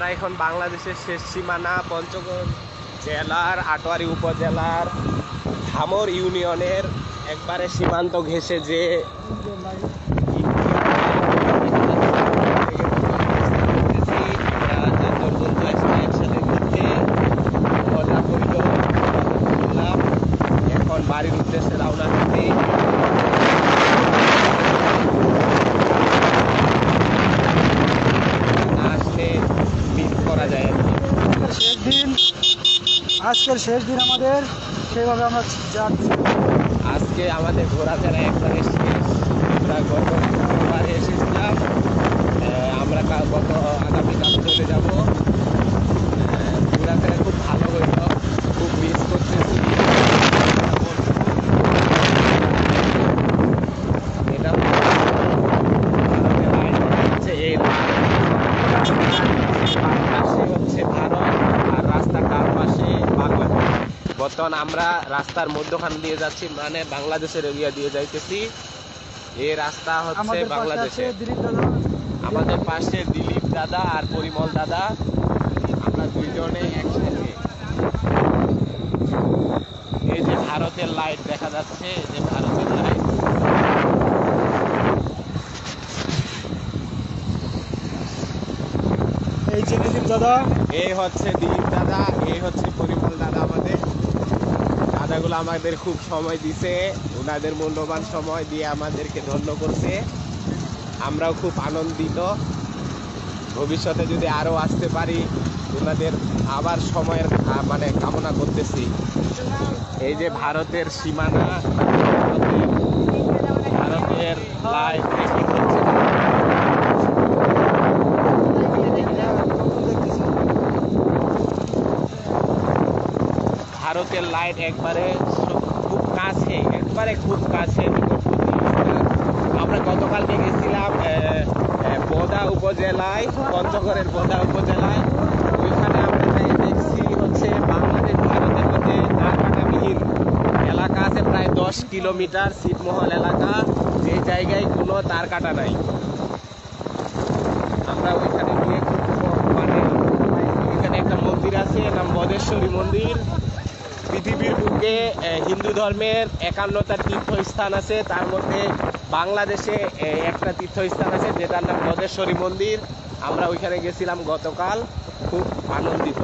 আমরা এখন বাংলাদেশের শেষ সীমানা পঞ্চগড় জেলার আটোয়ারি উপজেলার ধামর ইউনিয়নের একবারে সীমান্ত ঘেসে যে এখন বাড়ির উদ্দেশ্যে রওনা দিতে না আসলে মিস করা যায় আর কি। শেষ দিন আজকের শেষ দিন আমাদের, সেইভাবে আমরা যাচ্ছি। আজকে আমাদের ঘোরাফেরা একবারে শেষ। আমরা গত শুক্রবারে এসেছিলাম। আমরা গত আগামীকাল চলে যাব আহ, ঘোরাফেরা খুব ভালো হইল খুব মিস করতেছি এটা ভারতের line হচ্ছে এই line। বাম পাশে হচ্ছে ভারত আর রাস্তার ডান পাশে বাংলাদেশ বর্তমান আমরা রাস্তার মধ্যখান দিয়ে যাচ্ছি মানে বাংলাদেশের এরিয়া দিয়ে যাইতেছি। এই রাস্তা হচ্ছে আমাদের পাশে বাংলাদেশে দিলীপ দাদা। আমাদের পাশে দিলীপ দাদা আর পরিমল দাদা। আমরা দুইজনে একসাথে। এই যে ভারতের লাইট দেখা যাচ্ছে এই যে ভারতের লাইট এই যে দিলীপ দাদা। এই হচ্ছে দিলীপ দাদা এই হচ্ছে পরিমল দাদা। দাদাগুলো আমাদের খুব সময় দিছে, ওনাদের মূল্যবান সময় দিয়ে আমাদেরকে ধন্য করছে। আমরাও খুব আনন্দিত। ভবিষ্যতে যদি আরও আসতে পারি, ওনাদের আবার সময়ের মানে কামনা করতেছি। এই যে ভারতের সীমানা, ভারতের- ভারতের ভারতের লাইট একবারে খুব কাছে, একবারে খুব কাছে। আমরা গতকালকে গেছিলাম বোদা উপজেলায়, পঞ্চগড়ের বোদা উপজেলায়। ওইখানে আমরা দেখছি হচ্ছে বাংলাদেশ, ভারতের মধ্যে তারকাটাবিহীন এলাকা আছে, প্রায় দশ কিলোমিটার ছিটমহল এলাকা। যে জায়গায় কোনো তার কাটা নাই আমরা ওইখানে গিয়ে খুব মানে এখানে একটা মন্দির আছে নাম বদেশ্বরী মন্দির আহ, হিন্দু ধর্মের একান্নটা তীর্থস্থান আছে। তার মধ্যে বাংলাদেশে একটা তীর্থস্থান আছে যেটার নাম বদেশ্বরী মন্দির। আমরা ওইখানে গেছিলাম গতকাল খুব আনন্দিত।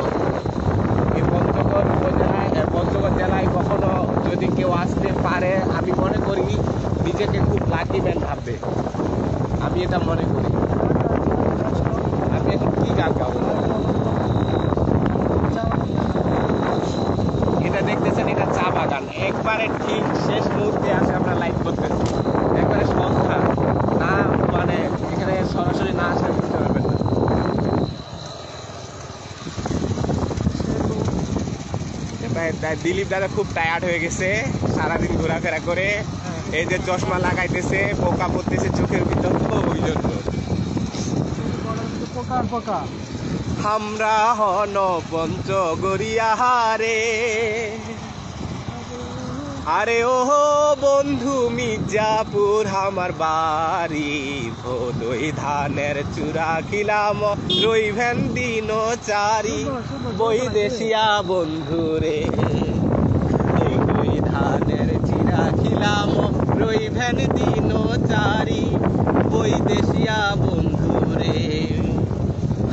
এই পঞ্চগড় উপজেলায় পঞ্চগড় জেলায় কখনো যদি কেউ আসতে পারে আমি মনে করি নিজেকে খুব লাকি ম্যান ভাববে। আমি এটা মনে করি আমি এখন কি গান গাবো এটা দেখতেছেন এটা চা বাগান একবারে ঠিক শেষ মুহূর্তে আসে আমরা লাইভ করতেছি একবারে সংখ্যা না মানে এখানে সরাসরি না আসলে বুঝতে পারবেন না। দিলীপ দাদা খুব টায়ার্ড হয়ে গেছে সারাদিন ঘোরাফেরা করে এই যে চশমা লাগাইতেছে পোকা পড়তেছে চোখের ভিতর তো ওই জন্য। পোকা পোকা। আমরা হন পঞ্চগড়িয়া হারে আরে ও বন্ধু মির্জাপুর আমার বাড়ি ভোদই ধানের চূড়া খিলাম রইভেন দিন চারি বৈদেশিয়া বন্ধু রে ধানের চিরা খিলাম রইভেন দিন চারি বৈদেশিয়া বন্ধু রে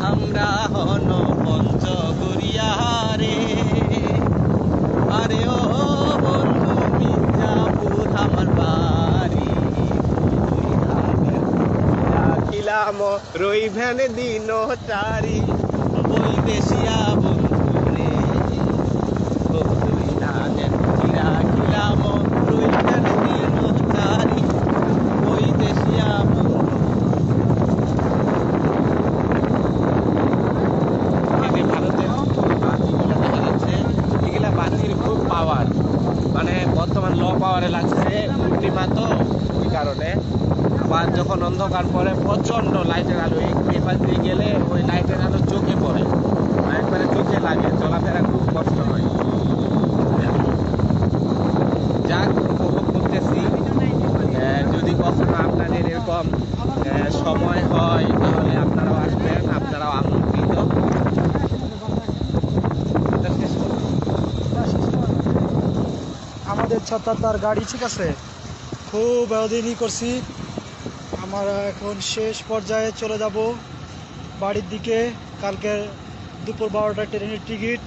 আমরা হন পঞ্চগড়িয়া রে আরে ও বন্ধু মির্জাপুর আমার বাড়ি ওই ধানের রে চিরা খিলাম রইভেন দিন চারি বৈদেশিয়া বন্ধু। ভারতের বাতিগুলো দেখা যাচ্ছে। এগুলা বাতির খুব পাওয়ার মানে বর্তমান ল পাওয়ারে লাগছে। পূর্ণিমা তো ওই কারণে আবার যখন অন্ধকার পরে প্রচণ্ড লাইটের আলো। এই পেপার দিয়ে গেলে ওই লাইটের আলো চোখে পড়ে। একবারে চোখে লাগে, চলাফেরা খুব কষ্ট হয়। যাক, উপভোগ করতেছি। যদি কখনো আপনাদের এরকম সময় হয়, তাহলে আপনারাও আসবেন, আপনারাও করুন। আমাদের ছত্রার গাড়ি ঠিক আছে। খুব এতদিনই করছি। আমরা এখন শেষ পর্যায়ে চলে যাব বাড়ির দিকে। কালকের দুপুর বারোটা ট্রেনের টিকিট।